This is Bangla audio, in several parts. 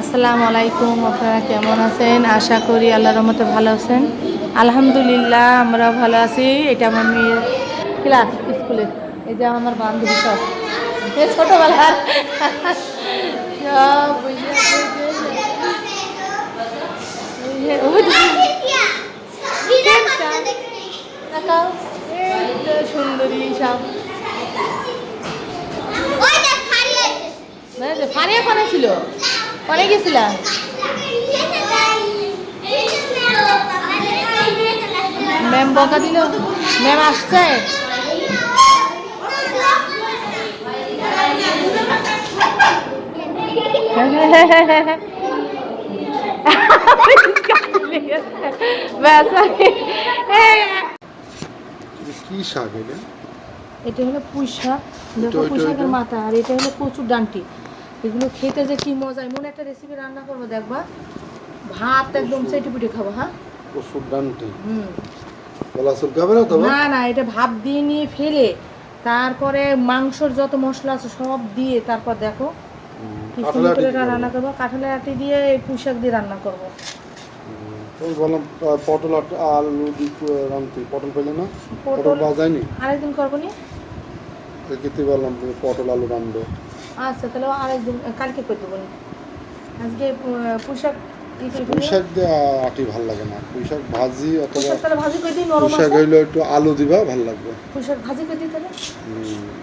আসসালামু আলাইকুম আপনারা কেমন আছেন? আশা করি আল্লাহর রহমতে ভালো আছেন। আলহামদুলিল্লাহ আমরা ভালো আছি। এটা আমার মেয়ের ক্লাস স্কুলে এই যে আমার বান্ধবী সব। ছোটোবেলার। সব সুন্দরী সব। ছিল? কোনে গেছিলাম ম্যাম বকা দিল। ম্যাম আসছে? কি শাক এটা? এটা হলো পুঁই শাক পুঁই শাকের মাথা আর এটা হলো কচুর ডান্টি। এগুলো খেতে যে কি মজা এমন একটা রেসিপি রান্না করব দেখবা। ভাত একদম চেটে পিটে খাব হ্যাঁ? ওষুধ ডানটি হুম। গলা চুলকাবে না না না এটা দিয়ে নিয়ে ফেলে তারপরে মাংসর যত মশলা আছে সব দিয়ে তারপর দেখো কি সুন্দর করে এটা রান্না করব। কাঁঠালের আটি দিয়ে পুঁই শাক দিয়ে রান্না করব। ওই বললাম পটল আলু রান্তি পটল পেলে না? পটল পটল পাওয়া আরেকদিন করব নি? বললাম পটল আলু রান্ধবে আচ্ছা তাহলে আরেকদিন কালকে করে দেবো আজকে আহ, পুঁই শাক ই করে পুঁই ফেলব। শাক দিয়ে আহ, আটি ভালো লাগে না। পুঁইশাক ভাজি অথবা শাক তাহলে ভাজি করে দিই নরম শাক একটু আলু দিবা ভালো লাগবে। পুঁইশাক ভাজি করে দিই তাহলে?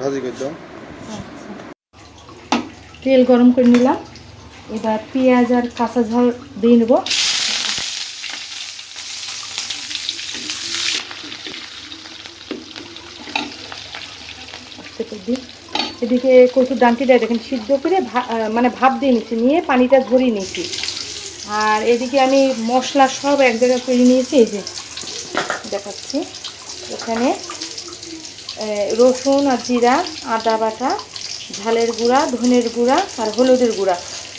ভাজি করে দাও। আচ্ছা। তেল গরম করে নিলাম। এবার পেঁয়াজ আর কাঁচা ঝাল দিয়ে নেব আস্তে করে দিই। এদিকে কচুর ডান্টিটা দেখেন, সিদ্ধ করে মানে ভাপ দিয়ে নিচ্ছি, নিয়ে পানিটা ঝরিয়ে নিচ্ছি। আর এদিকে আমি মশলা সব এক জায়গায় করে নিয়েছি, এই যে দেখাচ্ছি। এখানে রসুন আর জিরা, আদা বাটা, ঝালের গুঁড়া, ধনের গুঁড়া আর হলুদের গুঁড়া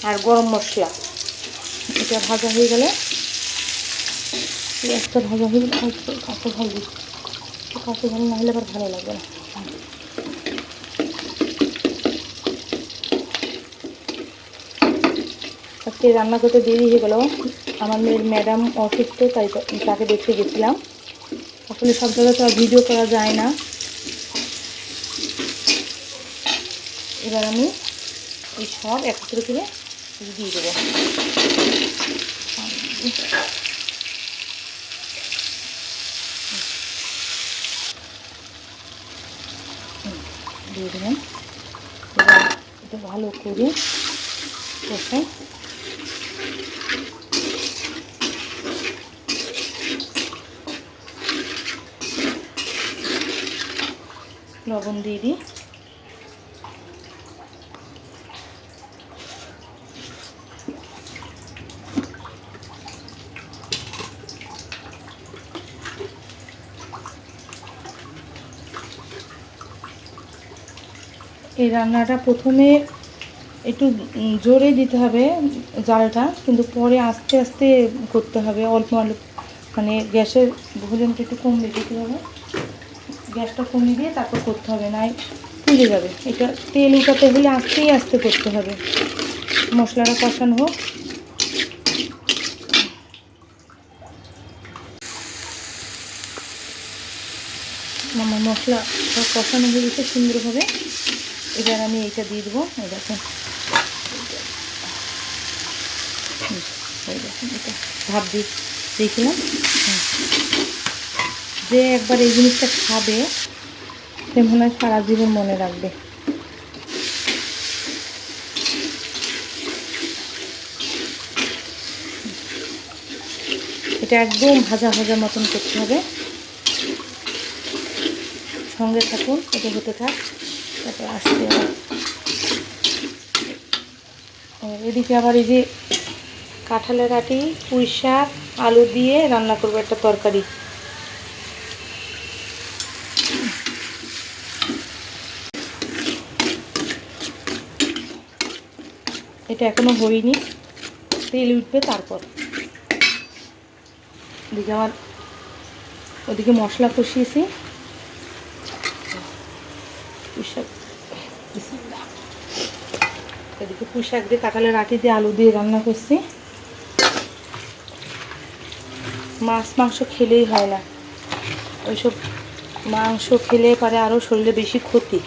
আর গরম মশলা। এটা ভাজা হয়ে গেলে পেঁয়াজটা ভাজা হয়ে গেলে একটু কাঁচা দিই কাঁচা ঝাল না হলে আবার ভালো লাগবে না। আজকে রান্না করতে দেরি হয়ে গেল। আমার মেয়ের ম্যাডাম অসুস্থ, তাই তাকে দেখতে গেছিলাম। আসলে সব জায়গায় তো আর ভিডিও করা যায় না। এবার আমি এই সব একত্র করে দিয়ে দেবো। দিয়ে দেবেন এটা ভালো করে লবণ দিয়ে দিই। এই রান্নাটা প্রথমে একটু জোরে দিতে হবে জালটা, কিন্তু পরে আস্তে আস্তে করতে হবে। অল্প অল্প মানে গ্যাসের ভলিউমটা একটু কমিয়ে দিতে হবে। গ্যাসটা কমিয়ে দিয়ে তারপর করতে হবে, নাই পুড়ে যাবে। এটা তেল উঠাতে হলে আস্তেই আস্তে করতে হবে। মশলাটা কষানো হোক। আমার মশলা সব কষানো হয়ে গেছে সুন্দরভাবে। এবার আমি এইটা দিয়ে দেবো। দেখুন। এটা ভাব দিয়ে দেখলাম। যে একবার এই জিনিসটা খাবে, সে মনে হয় সারা জীবন মনে রাখবে। এটা একদম ভাজা ভাজা মতন করতে হবে। সঙ্গে থাকুন, এটা হতে থাক, তারপর আসতে এদিকে আবার এই যে কাঁঠালের আটি, পুঁই শাক, আলু দিয়ে রান্না করব একটা তরকারি। এটা এখনও হয়নি। তেল উঠবে তারপর। এদিকে আমার ওদিকে মশলা কষিয়েছি। পুঁই শাক বিসমিল্লাহ। এদিকে পুঁইশাক দিয়ে কাঁঠালের আটি দিয়ে আলু দিয়ে রান্না করছি। মাছ, মাংস খেলেই হয় না। ওইসব মাংস খেলে পারে আরও শরীরে বেশি ক্ষতি।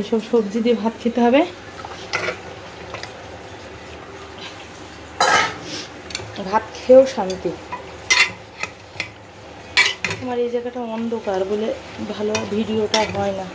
এসব সবজি দিয়ে ভাত খেতে হবে ভাত খেয়েও শান্তি। আমার এই জায়গাটা অন্ধকার বলে ভালো ভিডিওটা হয় না।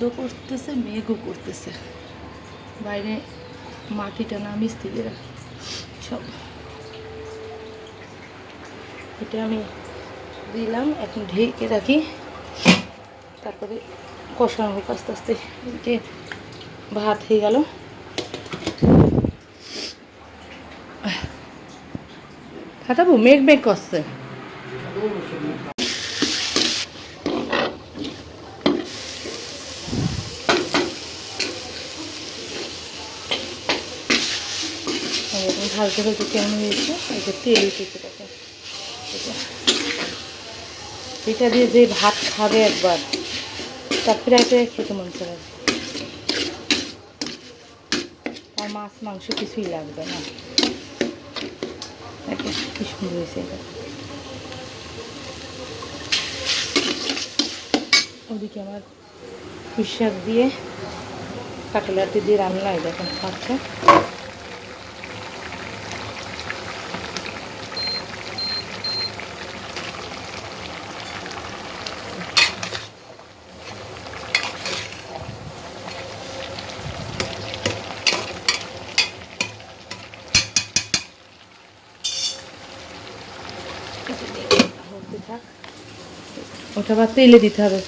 রোদও করতেছে, মেঘও করতেছে। বাইরে মাটিটা না মিস্ত্রিরা সব। এটা আমি দিলাম, এখন ঢেকে রাখি। তারপরে কষানো হোক আস্তে আস্তে। যে ভাত হয়ে গেল। খাতাবো মেঘ মেঘ করছে। ঢালতে ঢালতে কেমন হয়েছে যে তেল উঠেছে দেখো এটা। এটা দিয়ে যে ভাত খাবে একবার তারপরে এটা খেতে মন আসবে। আর মাছ, মাংস কিছুই লাগবে না কি সুন্দর হয়েছে এটা ওদিকে আমার পুঁই দিয়ে কাঁঠালাটি দিয়ে রান্না হয় দেখেন খাচ্ছে হতে থাক। ওটা আবার তেলে দিতে হবে।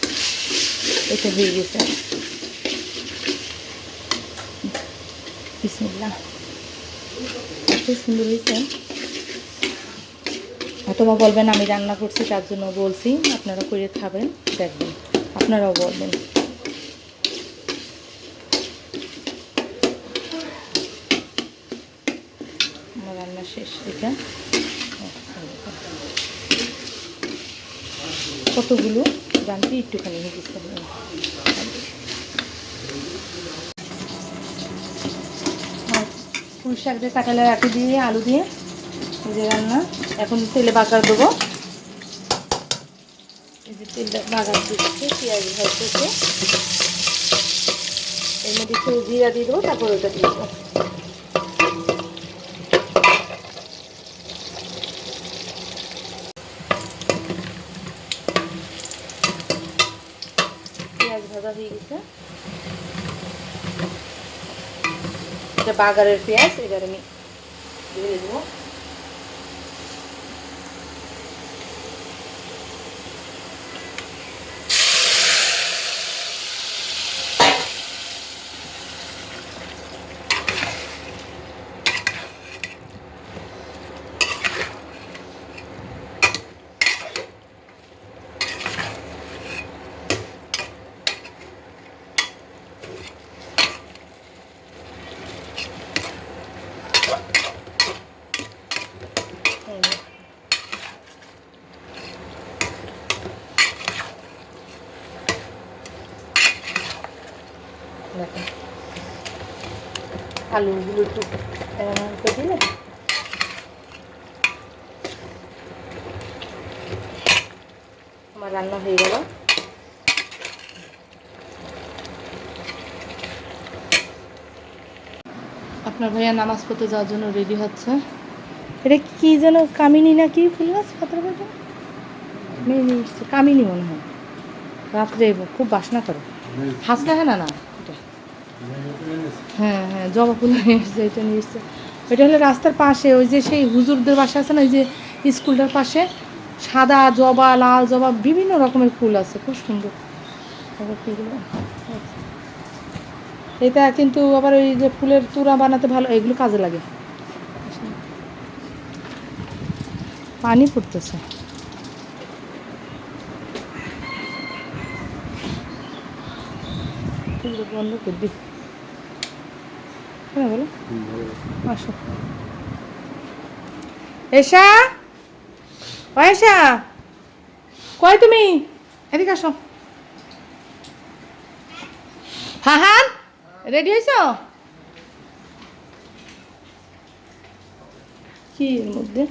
এটা হয়ে গেছে এত সুন্দর হয়েছে। অথবা বলবেন আমি রান্না করছি, তার জন্য বলছি, আপনারা করে খাবেন, দেখবেন। আপনারাও বলবেন। আমার রান্না শেষ, এটা। কতগুলো? জানতে একটুখানি হয়ে পুঁই শাক দিয়ে কাঁঠালের আটি দিয়ে, আলু দিয়ে যে রান্না। এখন তেলে বাগার দেবো। এই যে তেলটা বাগার দিচ্ছে, পেঁয়াজ ভাজতেছে। এর মধ্যে জিরা দিয়ে দেবো, তারপর ওটা দিয়ে দেবো পেঁয়াজ ভাজা হয়ে গেছে এটা বাগারের পেঁয়াজ এবার আমি দিয়ে দেবো। আলুগুলো একটু এরকম করে দিলে আমার রান্না হয়ে গেল। আপনার ভাইয়া নামাজ পড়তে যাওয়ার জন্য রেডি হচ্ছে। এটা কি যেন কামিনী না কি ফুল গাছ পাতার কামিনী মনে হয়। রাত্রে খুব বাসনা করে। হাসনা হ্যাঁ না না? হ্যাঁ হ্যাঁ জবা ফুল নিয়ে এসছে, এটা নিয়ে এসছে। এটা হলো রাস্তার পাশে, ওই যে সেই হুজুরদের বাসা আছে না, ওই যে স্কুলটার পাশে? সাদা জবা, লাল জবা, বিভিন্ন রকমের ফুল আছে, খুব সুন্দর। এটা কিন্তু আবার ওই যে ফুলের তুরা বানাতে ভালো, এগুলো কাজে লাগে। পানি পড়তেছে বন্ধ করে দিই। হ্যাঁ বলো। আসো। এসা এসা কয় তুমি? এদিকে আসো। হাহান রেডি হয়েছ? কি এর মধ্যে?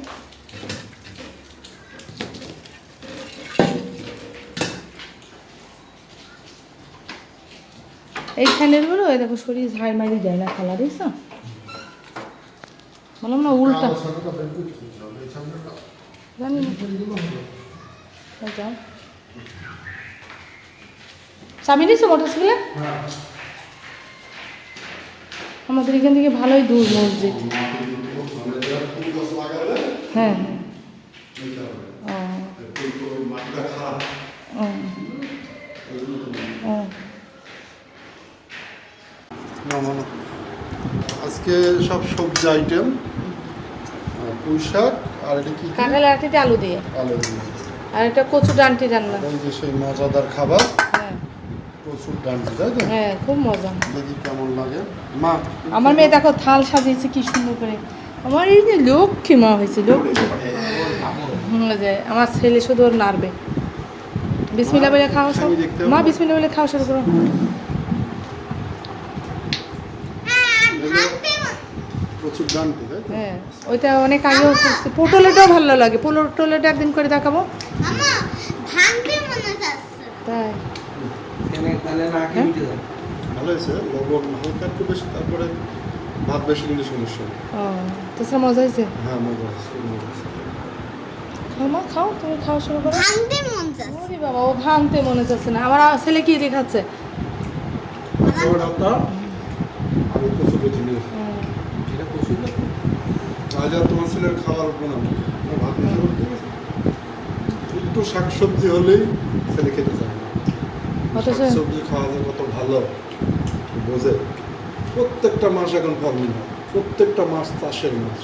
এইখানেরগুলো এই দেখো শরীর ঝাড় মারি যায় না খালা দিস বললাম না, উল্টা। এই। জানি না। এই চাবি নিয়েছো মোটরসাইকেলে আমাদের এখান থেকে ভালোই দূর মসজিদ। হ্যাঁ হ্যাঁ। ও। আজকে সব সবজি আইটেম পুঁই শাক আর এটা কি কি? কাঁঠাল আটিতে আলু দিয়ে। আলু দিয়ে। আর এটা কচু ডান্টি রান্না। এই যে সেই মজাদার খাবার হ্যাঁ। প্রচুর তাই তো? হ্যাঁ খুব মজা। দেখি কেমন লাগে। মা আমার মেয়ে দেখো থাল সাজিয়েছে কি সুন্দর করে। আমার এই যে লক্ষ্মী মা হয়েছে লক্ষ্মী আমার ছেলে শুধু ওর নাড়বে। বিসমিল্লা বলে খাওয়া সব মা? বিসমিল্লা বলে খাওয়া শুরু করো। প্রচুর হ্যাঁ ওইটা অনেক আগেও করছি পটলেটাও ভালো লাগে। পটলেটা একদিন করে দেখাবো। মনে তাই। ভালো হয়েছে লবণ হালকা একটু বেশি তারপরে ভাত বেশি সমস্যা ও তো মজা হয়েছে? হ্যাঁ মজা খুব খাও মা খাও তুমি খাওয়া শুরু করো। ভাঙবে মন যাচ্ছে বাবা ও ভাঙতে মনে যাচ্ছে না। আমার ছেলে কি দেখাচ্ছে? আপনার আমি কচু নিয়ে এসেছি। হুম, আজ আর তোমার ছেলের খাওয়ার উপর না না, ভাত নিয়ে করতে। একটু শাকসবজি হলেই ছেলে খেতে চায় না। অথচ সবজি খাওয়া যায় কত ভালো বোঝে? প্রত্যেকটা মাস এখন ফার্মিং হয় প্রত্যেকটা মাস চাষের মাস।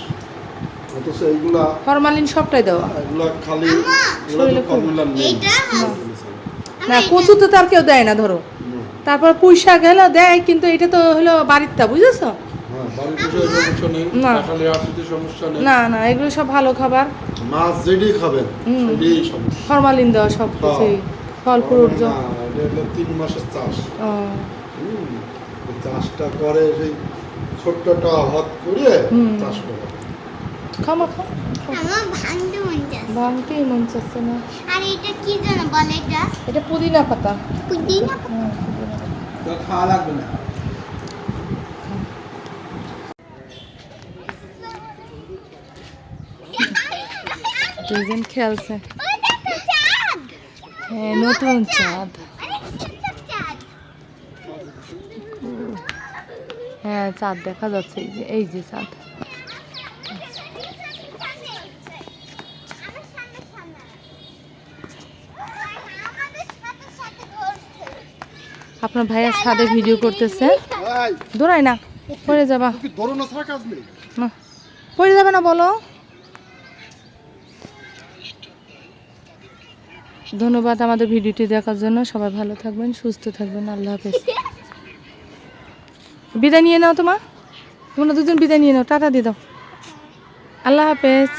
অথচ এইগুলা ফরমালিন সবটাই দেওয়া। এগুলা খালি এগুলা শরীরে ফর্মুলা নেই। না কচু তো তার কেউ দেয় না ধরো। তারপর পুঁইশা গেল দেয় কিন্তু এটা তো হলো বাড়িরটা বুঝেছ? না। সকালে আসতে সমস্যা নেই? না না এগুলো সব ভালো খাবার। মাছ যেটি খাবেন সেটাই সমস্যা। ফরমালিন দেওয়া সব কিছুই ফল ফ্রুট না এটা হলো তিন মাসের চাষ। ও। হুম। এই চাষটা করে সেই ছোট্টটা হত করে চাষ করে। খামা খাও আমার ভাঙতে মন যাচ্ছে ভাঙতেই মন চাচ্ছে না। আর এটা কি জানো বলে এটা? এটা পুদিনা পাতা। পুদিনা পাতা। তো খাওয়া লাগবে না। দুজন খেলছে। হ্যাঁ নতুন চাঁদ। হ্যাঁ চাঁদ দেখা যাচ্ছে এই যে এই যে চাঁদ। আপনার ভাইয়া ছাদে ভিডিও করতেছে। দৌড়াই না পড়ে যাবা। পড়ে যাবে না বলো। ধন্যবাদ আমাদের ভিডিওটি দেখার জন্য। সবাই ভালো থাকবেন, সুস্থ থাকবেন। আল্লাহ হাফেজ। বিদায় নিয়ে নাও তোমা তোমরা দুজন বিদায় নিয়ে নাও। টাটা দিয়ে দাও। আল্লাহ হাফেজ।